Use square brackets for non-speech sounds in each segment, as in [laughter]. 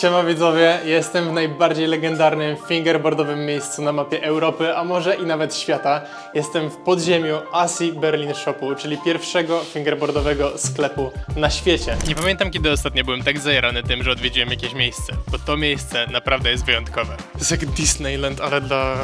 Siema widzowie, jestem w najbardziej legendarnym fingerboardowym miejscu na mapie Europy, a może i nawet świata. Jestem w podziemiu Asi Berlin Shopu, czyli pierwszego fingerboardowego sklepu na świecie. Nie pamiętam kiedy ostatnio byłem tak zajarany tym, że odwiedziłem jakieś miejsce, bo to miejsce naprawdę jest wyjątkowe. To jest jak Disneyland, ale dla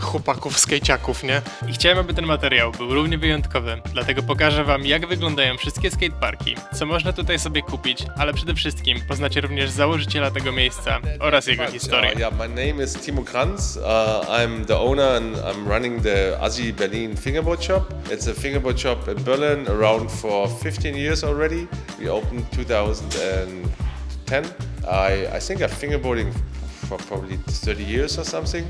chłopaków, skejciaków, nie? I chciałem, aby ten materiał był równie wyjątkowy, dlatego pokażę wam, jak wyglądają wszystkie skateparki, co można tutaj sobie kupić, ale przede wszystkim poznacie również założyciela tego miejsca oraz jego historię. Uh, yeah, my name is Timo Kranz. Uh, I'm the owner and I'm running the Asi Berlin Fingerboard Shop. It's a fingerboard shop in Berlin around for 15 years already. We opened 2010. I, I think I'm fingerboarding for probably 30 years or something.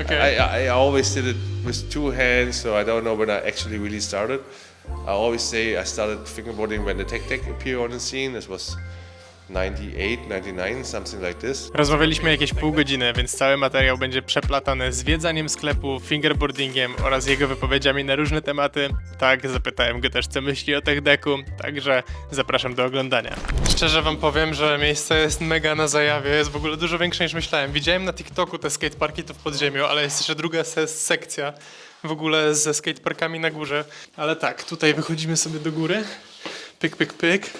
Okay. I, I, always did it with two hands, so I don't know when I actually really started. I always say I started fingerboarding when the Tech Tech appeared on the scene. This was 98, 99, something like this. Rozmawialiśmy jakieś pół godziny, więc cały materiał będzie przeplatany zwiedzaniem sklepu, fingerboardingiem oraz jego wypowiedziami na różne tematy. Tak, zapytałem go też, co myśli o tech decku, także zapraszam do oglądania. Szczerze wam powiem, że miejsce jest mega na zajawie, jest w ogóle dużo większe niż myślałem. Widziałem na TikToku te skateparki tu w podziemiu, ale jest jeszcze druga se- sekcja w ogóle ze skateparkami na górze. Ale tak, tutaj wychodzimy sobie do góry, pyk, pyk, pyk.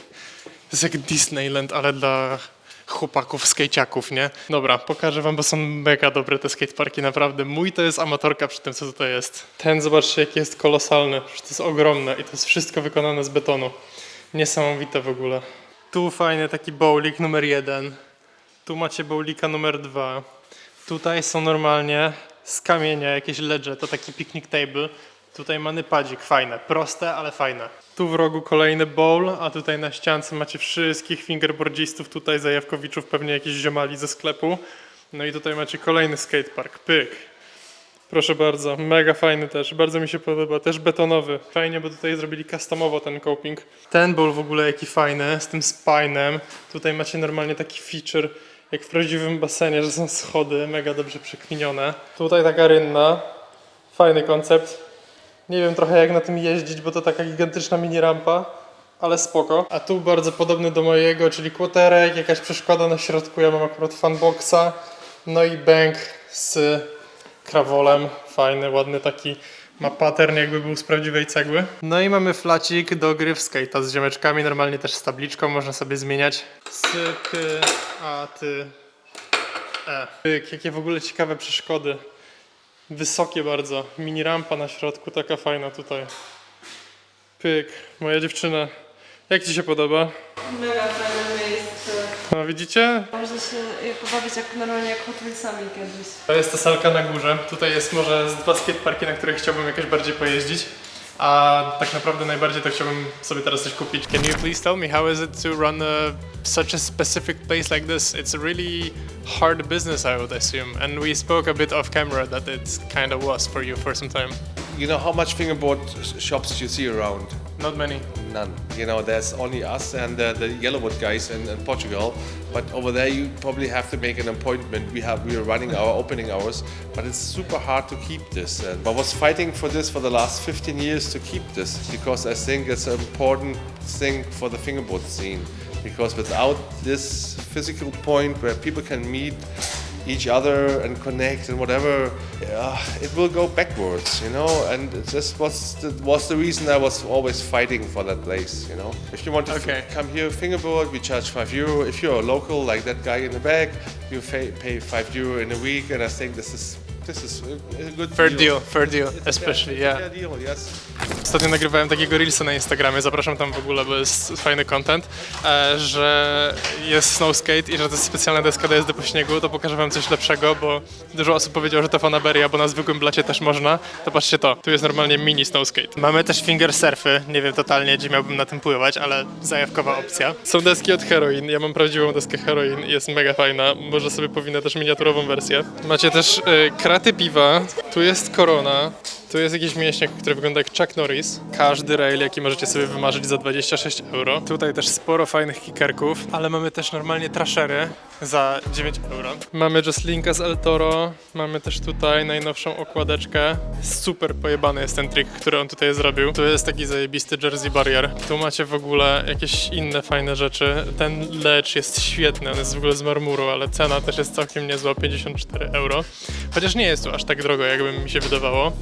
Jest jak Disneyland, ale dla chłopaków, skejciaków, nie? Dobra, pokażę wam, bo są mega dobre te skateparki, naprawdę. Mój to jest amatorka przy tym, co tutaj jest. Ten, zobaczcie, jaki jest kolosalny. To jest ogromne i to jest wszystko wykonane z betonu. Niesamowite w ogóle. Tu fajny taki bowling numer jeden. Tu macie bowlika numer dwa. Tutaj są normalnie z kamienia jakieś ledże, to taki picnic table. Tutaj mamy padzik, fajne, proste, ale fajne. Tu w rogu kolejny bowl, a tutaj na ściance macie wszystkich fingerboardzistów, tutaj zajawkowiczów, pewnie jakieś ziomali ze sklepu. No i tutaj macie kolejny skatepark, pyk. Proszę bardzo, mega fajny też, bardzo mi się podoba, też betonowy. Fajnie, bo tutaj zrobili customowo ten coping. Ten bowl w ogóle jaki fajny, z tym spinem. Tutaj macie normalnie taki feature, jak w prawdziwym basenie, że są schody, mega dobrze przekminione. Tutaj taka rynna, fajny koncept. Nie wiem trochę jak na tym jeździć, bo to taka gigantyczna mini rampa, ale spoko. A tu bardzo podobny do mojego, czyli kłoterek, jakaś przeszkoda na środku, ja mam akurat fanboxa, no i bank z krawolem, fajny, ładny taki, ma pattern jakby był z prawdziwej cegły. No i mamy flacik do gry w skate'a z ziomeczkami, normalnie też z tabliczką, można sobie zmieniać. Syk, a ty, e. Jakie w ogóle ciekawe przeszkody. Wysokie bardzo. Mini rampa na środku, taka fajna tutaj. Pyk, moja dziewczyna. Jak Ci się podoba? Mega fajne miejsce. No widzicie? Można się jak pobawić jak normalnie jak Hot Wheelsami kiedyś. To jest ta salka na górze. Tutaj jest może z dwa skateparki, na których chciałbym jakoś bardziej pojeździć. A tak naprawdę najbardziej to chciałbym sobie teraz coś kupić. Can you please tell me how is it to run a, such a specific place like this? It's a really hard business, I would assume. And we spoke a bit off camera that it kind of was for you for some time. You know how much fingerboard sh- shops you see around? Not many. None. You know, there's only us and the, the Yellowwood guys in, in Portugal. But over there, you probably have to make an appointment. We have we are running our opening hours, but it's super hard to keep this. And I was fighting for this for the last 15 years to keep this because I think it's an important thing for the fingerboard scene. Because without this physical point where people can meet each other and connect and whatever, uh, it will go backwards, you know. And this was the, was the reason I was always fighting for that place, you know. If you want to Okay. come here, fingerboard, we charge five euro. If you're a local, like that guy in the back, you pay five euro in a week. And I think this is this is a, good Fair deal, fair deal, It's a especially, yeah. fair deal, yes. Ostatnio nagrywałem takiego reelsa na Instagramie, zapraszam tam w ogóle, bo jest fajny content, e, że jest snow skate i że to jest specjalna deska do jazdy po śniegu, to pokażę wam coś lepszego, bo dużo osób powiedziało, że to fanaberia, bo na zwykłym blacie też można. To patrzcie to, tu jest normalnie mini snow skate. Mamy też finger surfy, nie wiem totalnie, gdzie miałbym na tym pływać, ale zajawkowa opcja. Są deski od Heroin, ja mam prawdziwą deskę Heroin, jest mega fajna, może sobie powinna też miniaturową wersję. Macie też e, kraty piwa, tu jest korona, Tu jest jakiś mięśniak, który wygląda jak Chuck Norris. Każdy rail, jaki możecie sobie wymarzyć za 26 euro. Tutaj też sporo fajnych kickerków, ale mamy też normalnie trashery za 9 euro. Mamy Jostlinka z El Toro, mamy też tutaj najnowszą okładeczkę. Super pojebany jest ten trik, który on tutaj zrobił. Tu jest taki zajebisty Jersey Barrier. Tu macie w ogóle jakieś inne fajne rzeczy. Ten lecz jest świetny, on jest w ogóle z marmuru, ale cena też jest całkiem niezła, 54 euro. Chociaż nie jest tu aż tak drogo, jakby mi się wydawało.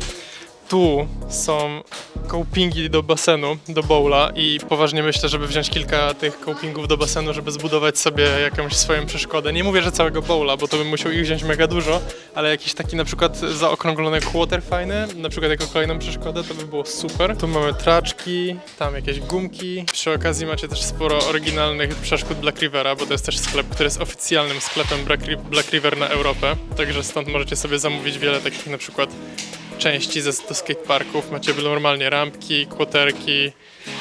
Tu są copingi do basenu, do bowla i poważnie myślę, żeby wziąć kilka tych copingów do basenu, żeby zbudować sobie jakąś swoją przeszkodę. Nie mówię, że całego bowla, bo to bym musiał ich wziąć mega dużo, ale jakiś taki na przykład zaokrąglony quarter fajny, na przykład jako kolejną przeszkodę, to by było super. Tu mamy traczki, tam jakieś gumki. Przy okazji macie też sporo oryginalnych przeszkód Black Rivera, bo to jest też sklep, który jest oficjalnym sklepem Black River na Europę, także stąd możecie sobie zamówić wiele takich na przykład części ze, do skateparków. Macie normalnie rampki, kłoterki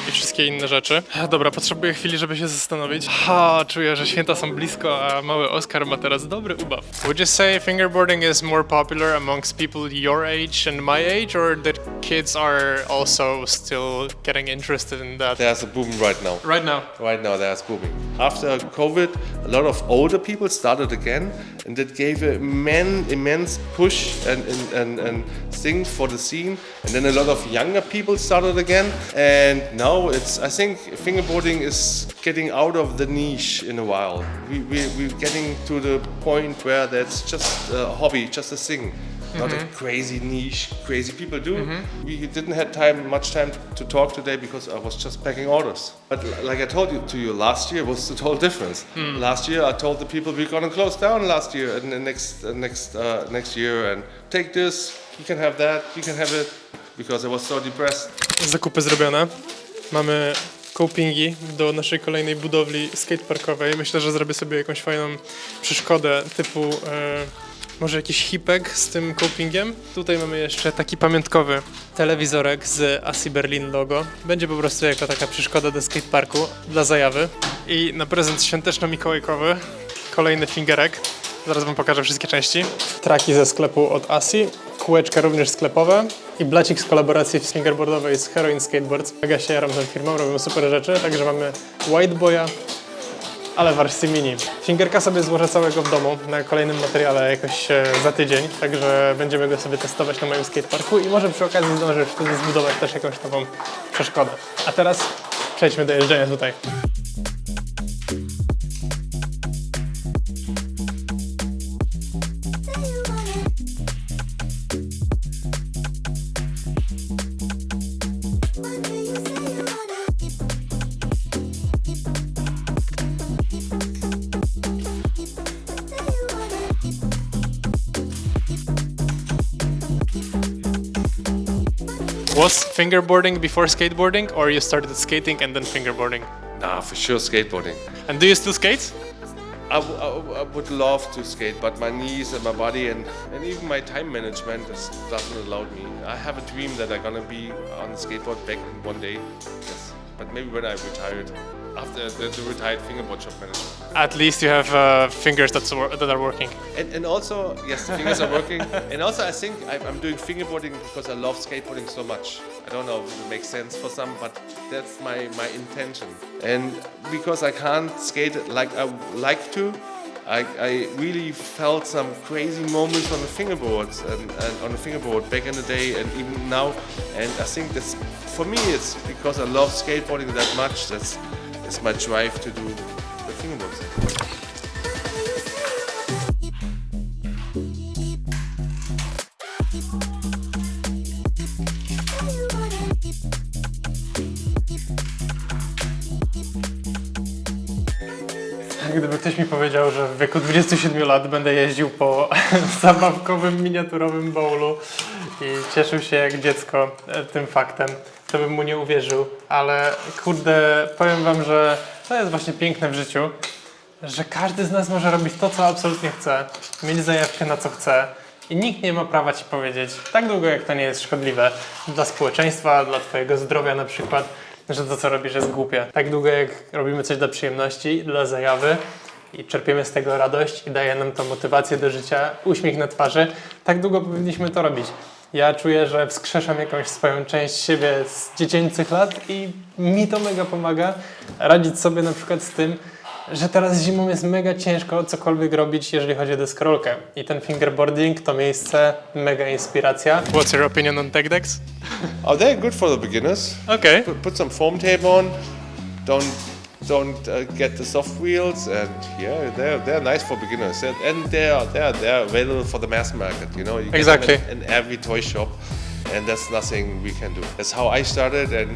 i wszystkie inne rzeczy. Dobra, potrzebuję chwili, żeby się zastanowić. Ha, czuję, że święta są blisko, a mały Oskar ma teraz dobry ubaw. Would you say fingerboarding is more popular amongst people your age and my age, or that kids are also still getting interested in that? There's a boom right now. Right now. Right now, there's booming. After COVID, a lot of older people started again, and that gave a man, immense push and, and, and, and thing for the scene. And then a lot of younger people started again, and now it's. I think fingerboarding is getting out of the niche in a while. We, we, we're getting to the point where that's just a hobby, just a thing. Not a crazy niche, crazy people do. We didn't have time, much time to talk today because I was just packing orders. But like I told you to you, last year was the total difference. Last year I told the people we're gonna close down last year and the next uh, next uh, next year and take this, you can have that, you can have it, because I was so depressed. zakupy zrobione. Mamy copingi do naszej kolejnej budowli skateparkowej. Myślę, że zrobię sobie jakąś fajną przeszkodę typu e, może jakiś hipek z tym copingiem. Tutaj mamy jeszcze taki pamiątkowy telewizorek z Asi Berlin logo. Będzie po prostu jako taka przeszkoda do skateparku dla zajawy. I na prezent świąteczno-mikołajkowy kolejny fingerek. Zaraz wam pokażę wszystkie części. Traki ze sklepu od Asi, kółeczka również sklepowe i blacik z kolaboracji fingerboardowej z Heroin Skateboards. Mega się jaram tą firmą, robią super rzeczy, także mamy White Boya, ale wersji mini. Fingerka sobie złożę całego w domu na kolejnym materiale jakoś e, za tydzień, także będziemy go sobie testować na moim skateparku i może przy okazji zdążę wtedy zbudować też jakąś nową przeszkodę. A teraz przejdźmy do jeżdżenia tutaj. Was fingerboarding before skateboarding or you started skating and then fingerboarding? Nah, for sure skateboarding. And do you still skate? I, w- I w- I would love to skate, but my knees and my body and, and even my time management is, doesn't allow me. I have a dream that I'm gonna be on the skateboard back in one day. Yes, but maybe when I retired, after the, the retired fingerboard shop manager. At least you have uh, fingers that's wor- that are working. And, and also, yes, the fingers are working. And also, I think I'm, I'm doing fingerboarding because I love skateboarding so much. I don't know if it makes sense for some, but that's my, my intention. And because I can't skate like I like to, I, I really felt some crazy moments on the fingerboards and, and on the fingerboard back in the day and even now. And I think that's for me, it's because I love skateboarding that much. That's, that's my drive to do the. Gdyby ktoś mi powiedział, że w wieku 27 lat będę jeździł po [laughs] zabawkowym, miniaturowym bowlu i cieszył się jak dziecko e, tym faktem, to bym mu nie uwierzył. Ale kurde, powiem wam, że to jest właśnie piękne w życiu, że każdy z nas może robić to, co absolutnie chce, mieć zajawkę na co chce i nikt nie ma prawa ci powiedzieć, tak długo jak to nie jest szkodliwe dla społeczeństwa, dla twojego zdrowia na przykład, że to, co robisz jest głupie. Tak długo jak robimy coś dla przyjemności, dla zajawy i czerpiemy z tego radość i daje nam to motywację do życia, uśmiech na twarzy, tak długo powinniśmy to robić. Ja czuję, że wskrzeszam jakąś swoją część siebie z dziecięcych lat i mi to mega pomaga radzić sobie na przykład z tym, że teraz zimą jest mega ciężko cokolwiek robić, jeżeli chodzi o deskorolkę. I ten fingerboarding to miejsce, mega inspiracja. What's your opinion on tech decks? Oh, they're good for the beginners. Okay. Put, put some foam tape on. Don't don't uh, get the soft wheels, and yeah, they're they're nice for beginners, and, and they're they're they're available for the mass market. You know, you get Exactly. them in, in every toy shop, and that's nothing we can do. That's how I started, and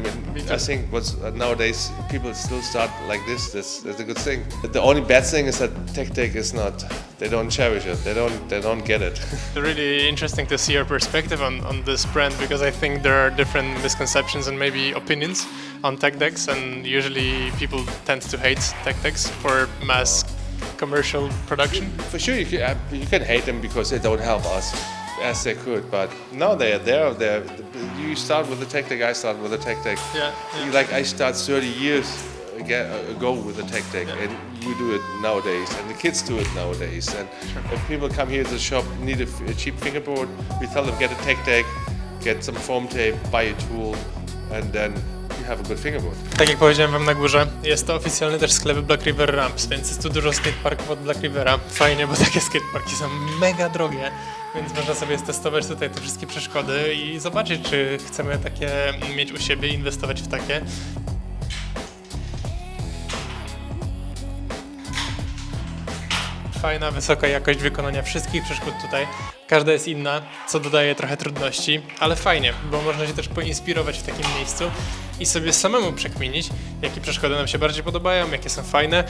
I think what's uh, nowadays people still start like this. That's, that's a good thing. But the only bad thing is that Tech tech is not. They don't cherish it. They don't. They don't get it. [laughs] It's really interesting to see your perspective on, on this brand because I think there are different misconceptions and maybe opinions on tech decks, and usually people tend to hate tech decks for mass commercial production. For sure, you can, uh, you can hate them because they don't help us as they could, but now they're there. They're, you start with the tech deck, I start with the tech deck. Yeah, Like I start 30 years ago with the tech deck, and we do it nowadays, and the kids do it nowadays. And if people come here to the shop, need a cheap fingerboard, we tell them get a tech deck, get some foam tape, buy a tool, and then you have a good fingerboard. Tak jak powiedziałem wam na górze, jest to oficjalny też sklep Black River Ramps, więc jest tu dużo skateparków od Black Rivera. Fajnie, bo takie skateparki są mega drogie, więc można sobie stestować tutaj te wszystkie przeszkody i zobaczyć, czy chcemy takie mieć u siebie, inwestować w takie. Fajna, wysoka jakość wykonania wszystkich przeszkód tutaj. Każda jest inna, co dodaje trochę trudności, ale fajnie, bo można się też poinspirować w takim miejscu i sobie samemu przekminić, jakie przeszkody nam się bardziej podobają, jakie są fajne.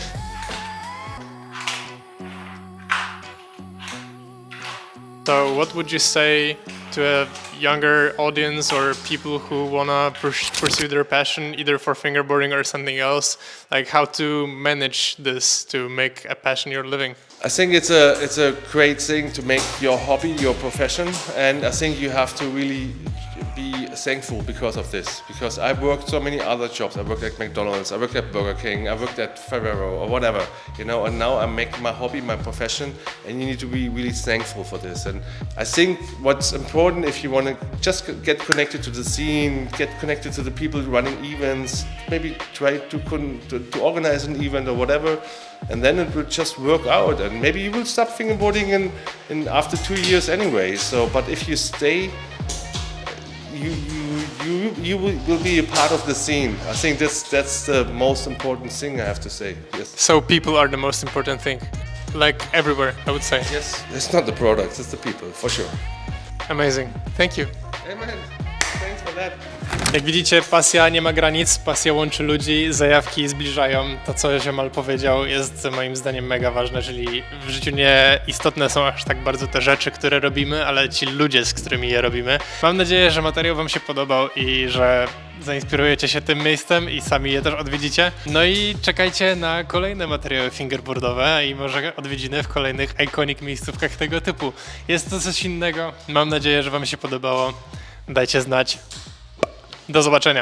So, what would you say to a younger audience or people who wanna purs- pursue their passion, either for fingerboarding or something else? Like how to manage this to make a passion your living? I think it's a it's a great thing to make your hobby your profession, and I think you have to really be thankful because of this. Because I worked so many other jobs. I worked at McDonald's, I worked at Burger King, I worked at Ferrero or whatever, you know. And now I make my hobby my profession, and you need to be really thankful for this. And I think what's important if you want to just get connected to the scene, get connected to the people running events, maybe try to to, to organize an event or whatever and then it will just work out and maybe you will stop fingerboarding in, in after two years anyway so but if you stay you you you, you will, will be a part of the scene i think that's that's the most important thing i have to say yes So people are the most important thing, like everywhere, I would say. yes it's not the products it's the people for sure Amazing. Thank you. amen thanks for that Jak widzicie, pasja nie ma granic, pasja łączy ludzi, zajawki zbliżają. To, co Ziomal powiedział, jest moim zdaniem mega ważne, czyli w życiu nie istotne są aż tak bardzo te rzeczy, które robimy, ale ci ludzie, z którymi je robimy. Mam nadzieję, że materiał Wam się podobał i że zainspirujecie się tym miejscem i sami je też odwiedzicie. No i czekajcie na kolejne materiały fingerboardowe i może odwiedziny w kolejnych iconic miejscówkach tego typu. Jest to coś innego. Mam nadzieję, że Wam się podobało. Dajcie znać. Do zobaczenia.